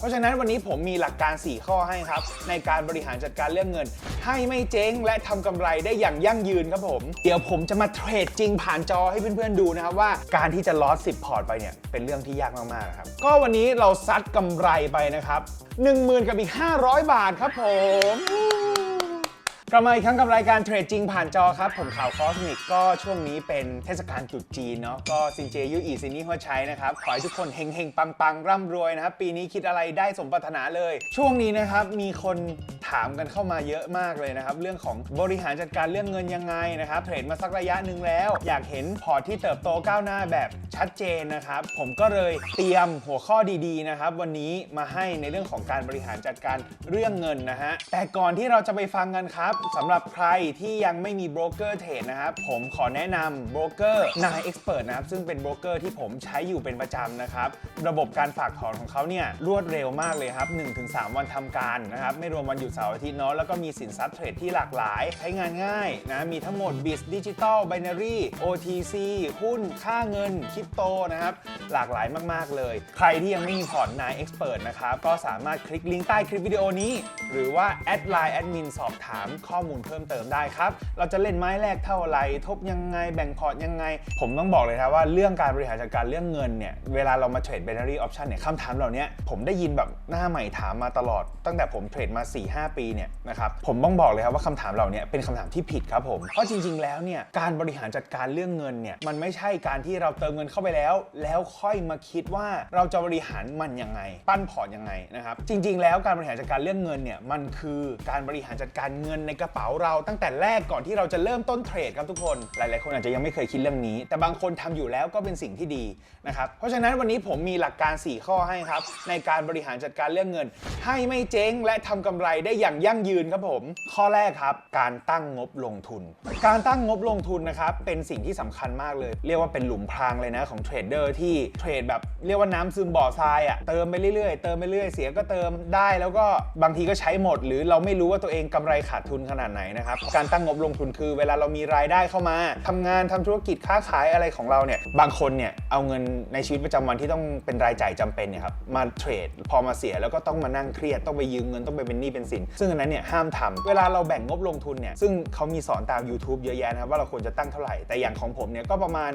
เพราะฉะนั้นวันนี้ผมมีหลักการ 4 ข้อให้ครับ ในการบริหารจัดการเรื่องเงิน ให้ไม่เจ๊งและทำกำไรได้อย่างยั่งยืนครับผม เดี๋ยวผมจะมาเทรดจริงผ่านจอให้เพื่อนๆดูนะครับว่าการที่จะลอส10 พอร์ตไปเนี่ยเป็นเรื่องที่ยากมากๆนะครับ ก็วันนี้เราซัดกำไรไปนะครับ 10,000 กับอีก 500 บาทครับผม กลับมาอีกครั้งกับรายการเทรดจริงผ่านจอครับ ผมข่าวคอสมิกก็ช่วงนี้เป็นเทศกาลจุดจีนเนาะก็ซินเจยูอีซินนี่หัวใช้นะครับ ขอให้ทุกคนเฮงเฮงปังปังๆ ร่ำรวยนะครับ ปีนี้คิดอะไรได้สมปรารถนาเลย ช่วงนี้นะครับ มีคน ถามกันเข้ามาเยอะมากเลยนะครับ เรื่องของบริหารจัดการเรื่องเงินยังไงนะครับเทรดมาสักระยะหนึ่งแล้ว อยากเห็นพอร์ตที่เติบโตก้าวหน้าแบบชัดเจนนะครับ ผมก็เลยเตรียมหัวข้อดีๆนะครับ วันนี้มาให้ในเรื่องของการบริหารจัดการเรื่องเงินนะฮะแต่ก่อนที่เราจะไปฟังกันครับสำหรับใครที่ยังไม่มีโบรกเกอร์เทรดนะครับผมขอแนะนำโบรกเกอร์นายเอ็กซ์เพรนะครับซึ่งเป็นโบรกเกอร์ที่ผมใช้อยู่เป็นประจำนะครับระบบการฝากถอนของเขาเนี่ยรวดเร็วมากเลยครับ1-3 วันทำการนะครับไม่รวมวันหยุดสาร์อาทิตย์เนาะแล้วก็มีสินทรัพย์เทรดที่หลากหลาย ใช้งานง่ายนะมีทั้งหมด b i z Digital Binary OTC หุ้น ค่าเงิน คริปโตนะครับ หลากหลายมาก ๆ เลย ใครที่ยังไม่มีพอร์ตนายเอ็กซ์เพรสนะครับ ก็สามารถคลิกลิงก์ใต้คลิปวิดีโอนี้ หรือว่าแอดไลน์แอดมินสอบถามข้อมูลเพิ่มเติมได้ครับ เราจะเล่นไม้แรกเท่าไหรทบยังไง แบ่งพอร์ตยังไง ผมต้องบอกเลยครับว่าเรื่องการบริหารจัดการเรื่องเงินเนี่ย เวลาเรามาเทรด binary option เนี่ยคำถามเหล่านี้ผมได้ยินแบบหน้าใหม่ถามมาตลอด ตั้งแต่ผมเทรดมา4-5ปีเนี่ยนะครับผมต้องบอกเลยครับว่าคำถามเหล่านี้เป็นคำถามที่ผิดครับผมเพราะจริง ๆ แล้วเนี่ยการบริหารจัดการเรื่องเงินเนี่ยมันไม่ใช่การที่เราเติมเงินเข้าไปแล้ว แล้วค่อยมาคิดว่าเราจะบริหารมันยังไง ปั้นพอร์ตยังไงนะครับจริง ๆ แล้วการบริหารจัดการเรื่องเงินเนี่ยมันคือการบริหารจัดการเงินในกระเป๋าเราตั้งแต่แรกก่อนที่เราจะเริ่มต้นเทรดครับทุกคน หลาย ๆ คนอาจจะยังไม่เคยคิดเรื่องนี้ แต่บางคนทำอยู่แล้วก็เป็นสิ่งที่ดีนะครับเพราะฉะนั้นวันนี้ผมมีหลักการ 4 ข้อให้ครับในการบริหารจัดการเรื่องเงิน ให้ไม่เจ๊งและทำกำไรได้อย่างยั่งยืนครับผม ข้อแรกครับ การตั้งงบลงทุน การตั้งงบลงทุนนะครับเป็นสิ่งที่สำคัญมากเลย เรียกว่าเป็นหลุมพรางเลยนะของเทรดเดอร์ที่เทรดแบบเรียกว่าน้ำซึมบ่อทรายอะ่ะเติมไปเรื่อยๆ เติมไปเรื่อยเสียก็เติมได้แล้วก็บางทีก็ใช้หมด หรือเราไม่รู้ว่าตัวเองกำไรขาดทุนขนาดไหนนะครับการตั้งงบลงทุนคือเวลาเรามีรายได้เข้ามาทำงานทำธุรกิจค้าขายอะไรของเราเนี่ยบางคนเนี่ยเอาเงินในชีวิตประจำวันที่ต้องเป็นรายจ่ายจำเป็นเนี่ยครับมาเทรดพอมาเสียแล้วก็ต้องมานั่งเครียดต้องไปยืมเงินต้องไปเป็นหนี้เป็นสินซึ่งอันนั้นเนี่ยห้ามทำเวลาเราแบ่งงบลงทุนเนี่ยซึ่งเขามีสอนตาม YouTube เยอะแยะนะครับว่าเราควรจะตั้งเท่าไหร่ แต่อย่างของผมเนี่ยก็ประมาณ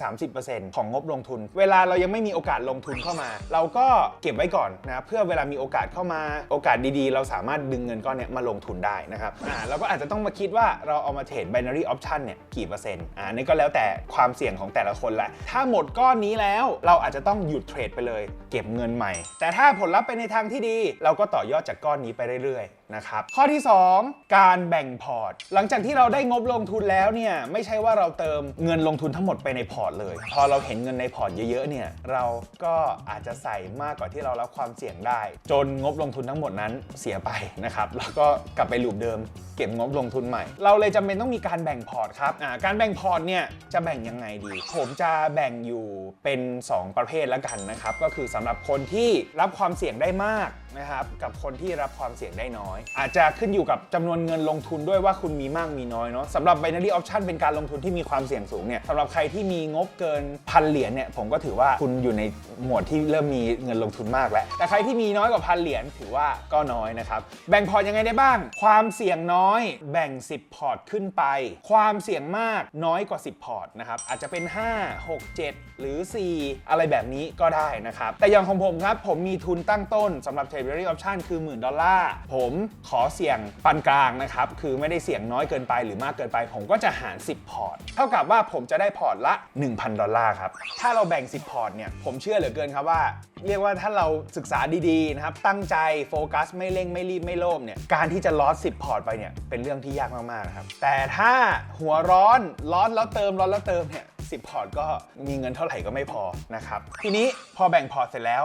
20-30%ของงบลงทุน เวลาเรายังไม่มีโอกาสลงทุนเข้ามา เราก็เก็บไว้ก่อนนะเพื่อเวลามีโอกาสเข้ามาโอกาสดีๆ เราสามารถดึงเงินก้อนเนี้ยมาลงทุนได้นะครับอ่าเราก็อาจจะต้องมาคิดว่าเราเอามาเทรด binary option เนี่ยกี่เปอร์เซ็นต์อ่านี่ก็แล้วแต่ความเสี่ยงของแต่ละคนแหละถ้าหมดก้อนนี้แล้วเราอาจจะต้องหยุดเทรดไปเลย เก็บเงินใหม่ แต่ถ้าผลลัพธ์ไปในทางที่ดี เราก็ต่อยอดจากก้อนนี้ไปเรื่อยๆ นะครับ ข้อที่ 2 การแบ่งพอร์ต หลังจากที่เราได้งบลงทุนแล้วเนี่ยไม่ใช่ว่าเราเติมเงินลงทุนทั้งหมดไปในพอร์ตเลย พอเราเห็นเงินในพอร์ตเยอะๆเนี่ยเราก็อาจจะใส่มากกว่าที่เรารับความเสี่ยงได้ จนงบลงทุนทั้งหมดนั้นเสียไปนะครับแล้วก็กลับไปลูปเดิมเก็บงบลงทุนใหม่ เราเลยจำเป็นต้องมีการแบ่งพอร์ตครับการแบ่งพอร์ตเนี่ยจะแบ่งยังไงดี ผมจะแบ่งอยู่เป็น 2 ประเภทแล้วกันนะครับ ก็คือสำหรับคนที่รับความเสี่ยงได้มากนะครับกับคนที่รับความเสี่ยงได้น้อยอาจจะขึ้นอยู่กับจำนวนเงินลงทุนด้วยว่าคุณมีมากมีน้อยเนาะสำหรับ binary option เป็นการลงทุนที่มีความเสี่ยงสูงเนี่ยสำหรับใครที่มีงบเกินพันเหรียญเนี่ยผมก็ถือว่าคุณอยู่ในหมวดที่เริ่มมีเงินลงทุนมากแล้ว แต่ใครที่มีน้อยกว่าพันเหรียญถือว่าก็น้อยนะครับ แบ่งพอร์ตยังไงได้บ้าง ความเสี่ยงน้อยแบ่ง 10 พอร์ตขึ้นไป ความเสี่ยงมากน้อยกว่า 10 พอร์ตนะครับอาจจะเป็น 5 6 7 หรือ 4 อะไรแบบนี้ก็ได้นะครับแต่อย่างของผมครับผมมีทุนตั้งต้นสำหรับ t r a d e r y Option คือหมื่นดอลลาร์ผมขอเสี่ยงปานกลางนะครับ คือไม่ได้เสี่ยงน้อยเกินไปหรือมากเกินไป ผมก็จะหาร 10 พอร์ต เท่ากับว่าผมจะได้พอร์ตละ 1,000 ดอลลาร์ครับ ถ้าเราแบ่ง 10 พอร์ตเนี่ย ผมเชื่อเหลือเกินครับว่า เรียกว่าถ้าเราศึกษาดีๆนะครับ ตั้งใจโฟกัสไม่เร่งไม่รีบไม่โลภเนี่ย การที่จะลอส10 พอร์ตไปเนี่ยเป็นเรื่องที่ยากมากๆนะครับ แต่ถ้าหัวร้อนร้อนแล้วเติมร้อนแล้วเติมเนี่ย10 พอร์ตก็มีเงินเท่าไหร่ก็ไม่พอนะครับ ทีนี้พอแบ่งพอร์ตเสร็จแล้ว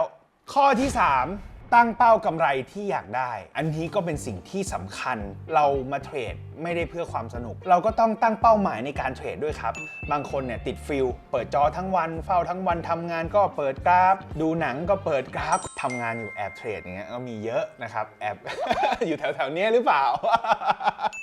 ข้อที่ 3 ตั้งเป้ากำไรที่อยากได้ อันนี้ก็เป็นสิ่งที่สำคัญ เรามาเทรดไม่ได้เพื่อความสนุก เราก็ต้องตั้งเป้าหมายในการเทรดด้วยครับ บางคนเนี่ยติดฟิลเปิดจอทั้งวัน เฝ้าทั้งวันทำงานก็เปิดกราฟ ดูหนังก็เปิดกราฟ ทำงานอยู่แอบเทรดอย่างเงี้ยก็มีเยอะนะครับแอบ อยู่แถวๆเนี้ยหรือเปล่า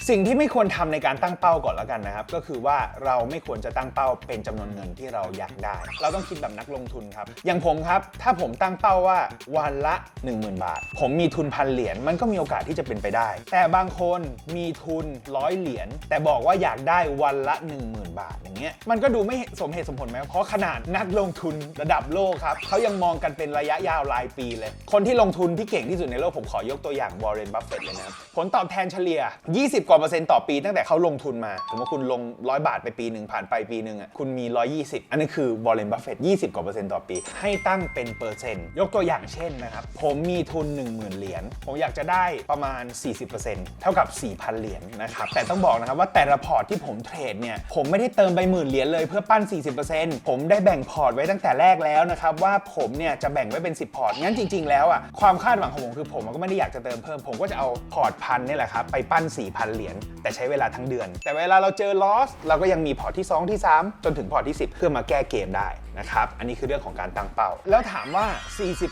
สิ่งที่ไม่ควรทำในการตั้งเป้าก่อนแล้วกันนะครับ ก็คือว่าเราไม่ควรจะตั้งเป้าเป็นจำนวนเงินที่เราอยากได้ เราต้องคิดแบบนักลงทุนครับ อย่างผมครับ ถ้าผมตั้งเป้าว่าวันละ 10,000 บาท ผมมีทุนพันเหรียญมันก็มีโอกาสที่จะเป็นไปได้ แต่บางคนมีทุนร้อยเหรียญแต่บอกว่าอยากได้วันละ 10,000 บาทอย่างเงี้ยมันก็ดูไม่สมเหตุสมผลไหมเพราะขนาดนักลงทุนระดับโลกครับเขายังมองกันเป็นระยะยาวรายปีเลย คนที่ลงทุนที่เก่งที่สุดในโลกผมขอยกตัวอย่างวอร์เรนบัฟเฟตเลยนะผลตอบแทนเฉลี่ย 20 กว่าเปอร์เซ็นต์ต่อปีตั้งแต่เขาลงทุนมาสมมติว่าคุณลง 100 บาทไปปีหนึ่งผ่านไปปีหนึ่งอะคุณมี 120 อันนี้คือวอร์เรนบัฟเฟต20 กว่าเปอร์เซ็นต์ต่อปี ให้ตั้งเป็นเปอร์เซ็นต์ยกตัวอย่างเช่นนะครับผมมีทุน 10,000 เหรียญผมอยากจะได้ประมาณ 40%เท่ากับ 4,000 เหรียญนะครับแต่ต้องบอกนะครับว่าแต่ละพอร์ตที่ผมเทรดเนี่ยผมไม่ได้เติมไปหมื่นเหรียญเลยเพื่อปั้น 40%ผมได้แบ่งพอร์ตไว้ตั้งแต่แรกแล้วนะครับว่าผมเนี่ยจะแบ่งไว้เป็น 10 พอร์ตงั้นจริง ๆ แล้วอะความคาดหวังของผมคือผมก็ไม่ได้อยากจะเติมเพิ่ม ผมก็จะเอาพอร์ตพันนี่แหละครับไปปั้น 4,000 เหรียญแต่ใช้เวลาทั้งเดือน แต่เวลาเราเจอลอสเราก็ยังมีพอร์ตที่ 2 ที่ 3 จนถึงพอร์ตที่ 10 เพื่อมาแก้เกมได้นะครับอันนี้คือเรื่องของการตั้งเป้า แล้วถามว่า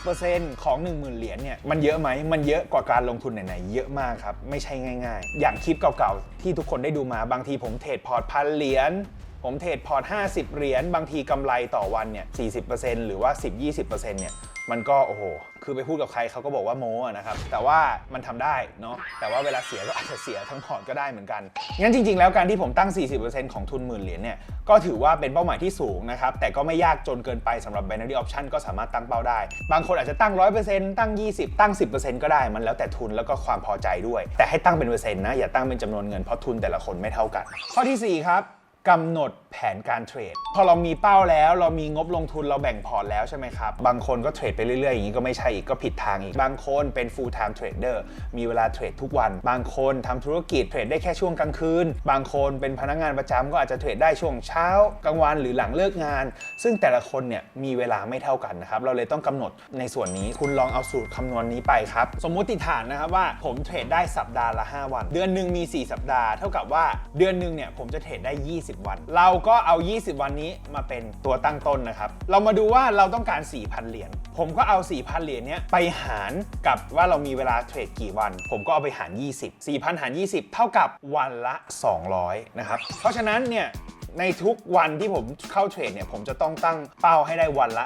40%ของ 10,000 เหรียญเนี่ยมันเยอะไหมมันเยอะกว่าการลงทุนไหนๆเยอะมากครับไม่ใช่ง่าย ๆ อย่างคลิปเก่าๆที่ทุกคนได้ดูมาบางทีผมเทรดพอร์ตพันเหรียญผมเทรดพอร์ต 50 เหรียญ บางทีกำไรต่อวันเนี่ย 40%หรือว่า 10-20%เนี่ย มันก็โอ้โห คือไปพูดกับใครเขาก็บอกว่าโม้นะครับ แต่ว่ามันทำได้เนาะ แต่ว่าเวลาเสียก็อาจจะเสียทั้งพอร์ตก็ได้เหมือนกัน งั้นจริง ๆ แล้วการที่ผมตั้ง 40%ของทุนหมื่นเหรียญเนี่ย ก็ถือว่าเป็นเป้าหมายที่สูงนะครับ แต่ก็ไม่ยากจนเกินไปสำหรับ binary option ก็สามารถตั้งเป้าได้ บางคนอาจจะตั้ง 100%ตั้ง 20 ตั้ง 10%ก็ได้ มันแล้วแต่ทุนแล้วก็ความพอใจด้วย แต่ให้ตั้งเป็นเปอร์เซ็นต์นะ อย่าตั้งเป็นจำนวนเงินเพราะทุนแต่ละคนไม่เท่ากัน ข้อทีสี่4 ครับกำหนด แผนการเทรด พอเรามีเป้าแล้ว เรามีงบลงทุนเราแบ่งพอร์ตแล้วใช่ไหมครับ บางคนก็เทรดไปเรื่อยๆ อย่างนี้ก็ไม่ใช่อีกก็ผิดทางอีก บางคนเป็น full time trader มีเวลาเทรดทุกวัน บางคนทำธุรกิจเทรดได้แค่ช่วงกลางคืน บางคนเป็นพนักงานประจำก็อาจจะเทรดได้ช่วงเช้ากลางวันหรือหลังเลิกงาน ซึ่งแต่ละคนเนี่ยมีเวลาไม่เท่ากันนะครับเราเลยต้องกำหนดในส่วนนี้คุณลองเอาสูตรคำนวณนี้ไปครับสมมุติฐานนะครับว่าผมเทรดได้สัปดาห์ละ 5 วัน เดือนหนึ่งมี 4 สัปดาห์เท่ากับว่าเดือนหนึ่งเนี่ยผมจะเทรดได้ 20 วัน เราก็เอา 20 วันนี้มาเป็นตัวตั้งต้นนะครับ เรามาดูว่าเราต้องการ 4,000 เหรียญ ผมก็เอา 4,000 เหรียญเนี้ยไปหารกับว่าเรามีเวลาเทรดกี่วัน ผมก็เอาไปหาร 20 4,000 หาร 20 เท่ากับวันละ 200 นะครับ เพราะฉะนั้นเนี่ย ในทุกวันที่ผมเข้าเทรดเนี่ยผมจะต้องตั้งเป้าให้ได้วันละ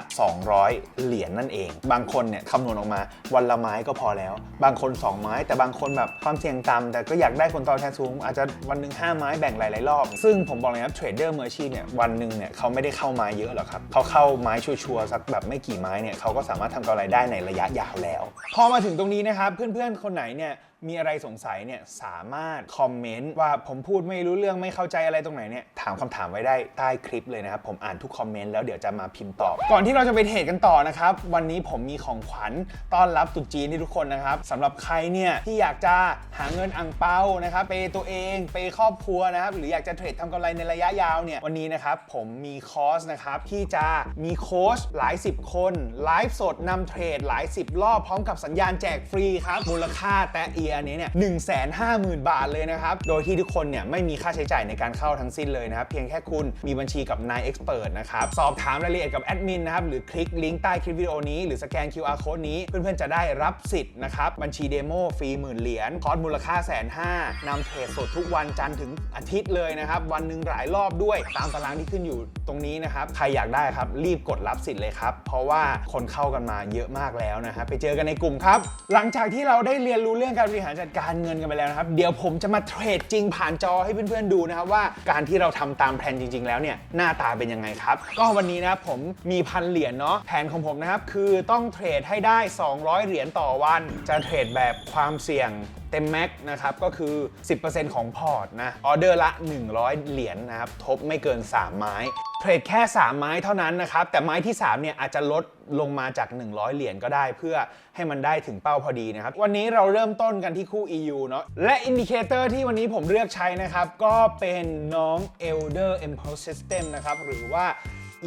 200 เหรียญนั่นเอง บางคนเนี่ยคำนวณออกมาวันละไม้ก็พอแล้ว บางคน 2 ไม้ แต่บางคนแบบความเสี่ยงต่ำแต่ก็อยากได้ผลตอบแทนสูง อาจจะวันหนึ่ง5 ไม้แบ่งหลายๆรอบ ซึ่งผมบอกเลยครับเทรดเดอร์มืออาชีพเนี่ยวันหนึ่งเนี่ยเขาไม่ได้เข้าไม้เยอะหรอกครับเขาเข้าไม้ชัวร์ๆสักแบบไม่กี่ไม้เนี่ยเขาก็สามารถทำกำไรได้ในระยะยาวแล้ว พอมาถึงตรงนี้นะครับเพื่อนๆคนไหนเนี่ย มีอะไรสงสัยเนี่ยสามารถคอมเมนต์ว่าผมพูดไม่รู้เรื่องไม่เข้าใจอะไรตรงไหนเนี่ยถามคำถามไว้ได้ใต้คลิปเลยนะครับ ผมอ่านทุกคอมเมนต์แล้วเดี๋ยวจะมาพิมพ์ตอบ ก่อนที่เราจะไปเทรดกันต่อนะครับ วันนี้ผมมีของขวัญต้อนรับตุ๊จีนที่ทุกคนนะครับสำหรับใครเนี่ยที่อยากจะหาเงินอังเปานะครับไปตัวเองไปครอบครัวนะครับหรืออยากจะเทรดทำกำไรในระยะยาวเนี่ยวันนี้นะครับผมมีคอร์สนะครับที่จะมีโค้ชหลายสิบคนไลฟ์สดนำเทรดหลายสิบรอบพร้อมกับสัญญาณแจกฟรีครับมูลค่าแต่เอียนี้เนี่ยหนึ่งแสนห้าหมื่นบาทเลยนะครับ โดยที่ทุกคนเนี่ยไม่มีค่าใช้จ่ายในการเข้าทั้งสิ้นเลยนะครับ เพียงแค่คุณมีบัญชีกับนาย Expert นะครับ สอบถามรายละเอียดกับแอดมินนะครับ หรือคลิกลิงก์ใต้คลิปวิดีโอนี้หรือสแกน QR code นี้เพื่อนๆจะได้รับสิทธิ์นะครับ บัญชีเดโมฟรีหมื่นเหรียญคอร์สมูลค่าแสนห้านำเทรดสดทุกวันจันทร์ถึงอาทิตย์เลยนะครับ วันหนึ่งหลายรอบด้วย ตามตารางที่ขึ้นอยู่ตรงนี้นะครับ ใครอยากได้ครับรีบกดรับสิทธิ์เลยครับ เพราะว่าคนเข้ากันมาเยอะมากแล้วนะฮะไปเจอกันในกลุ่มครับ หลังจากที่เราได้เรียนรู้เรื่องการบริหารจัดการเงินกันไปแล้วนะครับ เดี๋ยวผมจะมาเทรดจริงผ่านจอให้เพื่อนๆดูนะครับว่าการที่เราทำตามแผนจริง ๆ แล้วเนี่ยหน้าตาเป็นยังไงครับ ก็วันนี้นะครับผมมีพันเหรียญเนาะแผนของผมนะครับคือต้องเทรดให้ได้ 200 เหรียญต่อวัน จะเทรดแบบความเสี่ยง เต็มแม็กนะครับก็คือ 10%ของพอร์ตนะออเดอร์ละ 100 เหรียญนะครับทบไม่เกิน 3 ไม้เทรดแค่ 3 ไม้เท่านั้นนะครับ แต่ไม้ที่ 3 เนี่ยอาจจะลดลงมาจาก 100 เหรียญก็ได้เพื่อให้มันได้ถึงเป้าพอดีนะครับ วันนี้เราเริ่มต้นกันที่คู่ EU เนาะและอินดิเคเตอร์ที่วันนี้ผมเลือกใช้นะครับ ก็เป็นน้อง Elder Impulse System นะครับ หรือว่า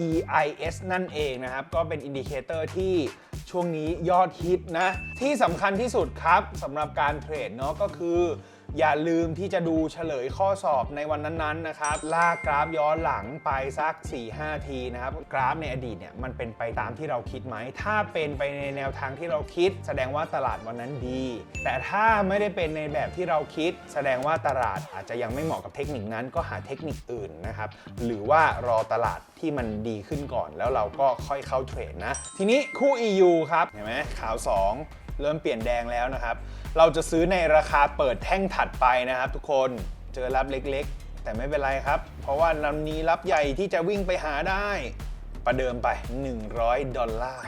EIS นั่นเองนะครับ ก็เป็นอินดิเคเตอร์ที่ ช่วงนี้ยอดฮิตนะ ที่สำคัญที่สุดครับสำหรับการเทรดเนาะก็คือ อย่าลืมที่จะดูเฉลยข้อสอบในวันนั้นๆนะครับ ลากกราฟย้อนหลังไปสัก 4-5 ทีนะครับ กราฟในอดีตเนี่ยมันเป็นไปตามที่เราคิดไหม ถ้าเป็นไปในแนวทางที่เราคิด แสดงว่าตลาดวันนั้นดี แต่ถ้าไม่ได้เป็นในแบบที่เราคิด แสดงว่าตลาดอาจจะยังไม่เหมาะกับเทคนิคนั้น ก็หาเทคนิคอื่นนะครับ หรือว่ารอตลาดที่มันดีขึ้นก่อน แล้วเราก็ค่อยเข้าเทรดนะ ทีนี้คู่ EU ครับ เห็นไหมข่าว 2 เริ่มเปลี่ยนแดงแล้วนะครับ เราจะซื้อในราคาเปิดแท่งถัดไปนะครับ ทุกคนเจอรับเล็กๆ แต่ไม่เป็นไรครับ เพราะว่าลำนี้รับใหญ่ที่จะวิ่งไปหาได้ ประเดิมไป 100 ดอลลาร์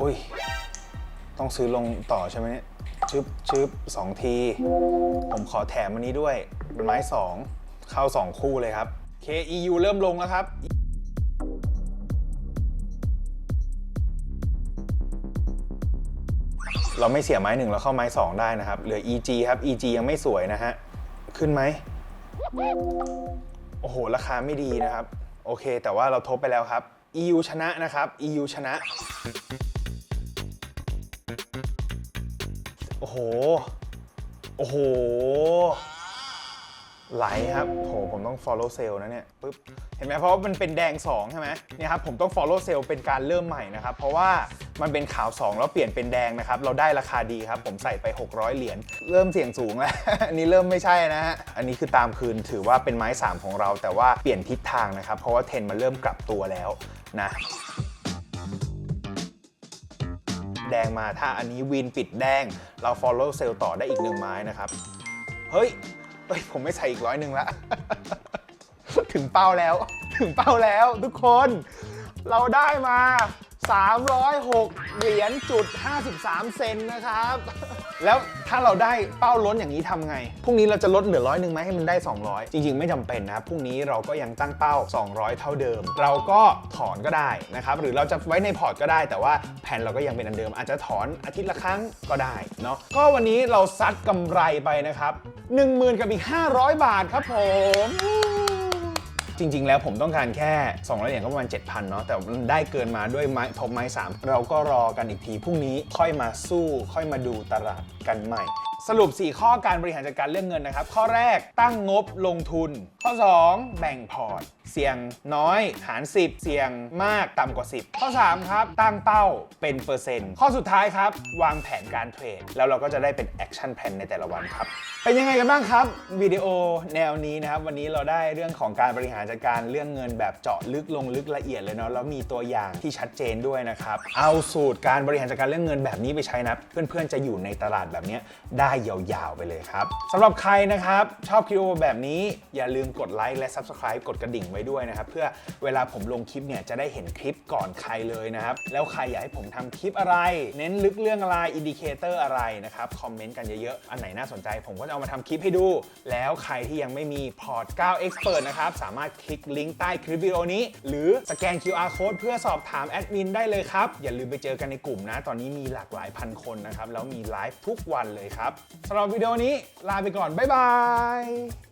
อุ้ย ต้องซื้อลงต่อใช่ไหมเนี่ยชึบชึบสองที ผมขอแถมอันนี้ด้วยเป็นไม้สองเข้าสองคู่เลยครับ KEU เริ่มลงแล้วครับ เราไม่เสียไม้หนึ่งเราเข้าไม้สองได้นะครับ เหลือ EG ครับ EG ยังไม่สวยนะฮะ ขึ้นไหม โอ้โห ราคาไม่ดีนะครับ โอเค แต่ว่าเราทบไปแล้วครับ EU ชนะนะครับ EU ชนะ โอ้โห โอ้โห ไหลครับ โห ผมต้อง follow sale นะเนี่ยปึ๊บ เห็นไหมเพราะว่ามันเป็นแดง 2 ใช่ไหมเนี่ยครับ ผมต้อง follow sale เป็นการเริ่มใหม่นะครับ เพราะว่ามันเป็นขาว 2 แล้วเปลี่ยนเป็นแดงนะครับ เราได้ราคาดีครับ ผมใส่ไป 600 เหรียญ เริ่มเสี่ยงสูงแล้ว อันนี้เริ่มไม่ใช่นะฮะ อันนี้คือตามคืนถือว่าเป็นไม้ 3 ของเรา แต่ว่าเปลี่ยนทิศทางนะครับ เพราะว่าเทนมันเริ่มกลับตัวแล้วนะแดงมาถ้าอันนี้วินปิดแดง เรา follow sale ต่อได้อีกหนึ่งไม้นะครับ เฮ้ย เอ้ยผมไม่ใส่อีกร้อยหนึ่งละ ถึงเป้าแล้ว ถึงเป้าแล้วทุกคน เราได้มา 306 เหรียญจุด 53 เซนนะครับ แล้วถ้าเราได้เป้าล้นอย่างนี้ทำไง พรุ่งนี้เราจะลดเหลือร้อยหนึ่งไหมให้มันได้ 200 จริง ๆ ไม่จำเป็นนะครับ พรุ่งนี้เราก็ยังตั้งเป้า 200 เท่าเดิม เราก็ถอนก็ได้นะครับ หรือเราจะไว้ในพอร์ตก็ได้ แต่ว่าแผนเราก็ยังเป็นอันเดิม อาจจะถอนอาทิตย์ละครั้งก็ได้เนาะ ก็วันนี้เราซัดกำไรไปนะครับ 10,000 กับอีก 500 บาทครับผม จริง ๆ แล้วผมต้องการแค่ 200เหรียญก็ประมาณ 7,000 เนาะแต่มันได้เกินมาด้วยไม้ทบไม้ 3 เราก็รอกันอีกทีพรุ่งนี้ค่อยมาสู้ ค่อยมาดูตลาดกันใหม่ สรุป 4 ข้อการบริหารจัดการเรื่องเงินนะครับ ข้อแรกตั้งงบลงทุน ข้อ 2 แบ่งพอร์ต เสี่ยงน้อยหาร 10 เสี่ยงมากต่ำกว่า 10 ข้อ 3 ครับ ตั้งเป้าเป็นเปอร์เซ็นต์ ข้อสุดท้ายครับ วางแผนการเทรด แล้วเราก็จะได้เป็นแอคชั่นแพลนในแต่ละวันครับ เป็นยังไงกันบ้างครับ วิดีโอแนวนี้นะครับ วันนี้เราได้เรื่องของการบริหารจัดการเรื่องเงินแบบเจาะลึกลงลึกละเอียดเลยเนาะแล้วมีตัวอย่างที่ชัดเจนด้วยนะครับเอาสูตรการบริหารจัดการเรื่องเงินแบบนี้ไปใช้นะเพื่อนๆจะอยู่ในตลาดแบบนี้ได้ยาวๆไปเลยครับสำหรับใครนะครับชอบคลิปวิดีโอแบบนี้อย่าลืมกดไลค์และ Subscribe กดกระดิ่งไว้ด้วยนะครับ เพื่อเวลาผมลงคลิปเนี่ยจะได้เห็นคลิปก่อนใครเลยนะครับ แล้วใครอยากให้ผมทำคลิปอะไร เน้นลึกเรื่องอะไรอินดิเคเตอร์อะไรนะครับ คอมเมนต์กันเยอะๆ อันไหนน่าสนใจผมก็จะเอามาทำคลิปให้ดู แล้วใครที่ยังไม่มีพอร์ต9 Expert นะครับ สามารถคลิกลิงก์ใต้คลิปวิดีโอนี้ หรือสแกน QR Code เพื่อสอบถามแอดมินได้เลยครับ อย่าลืมไปเจอกันในกลุ่มนะ ตอนนี้มีหลากหลายพันคนนะครับ แล้วมีไลฟ์ทุกวันเลยครับสำหรับวิดีโอนี้ลาไปก่อน บ๊ายบาย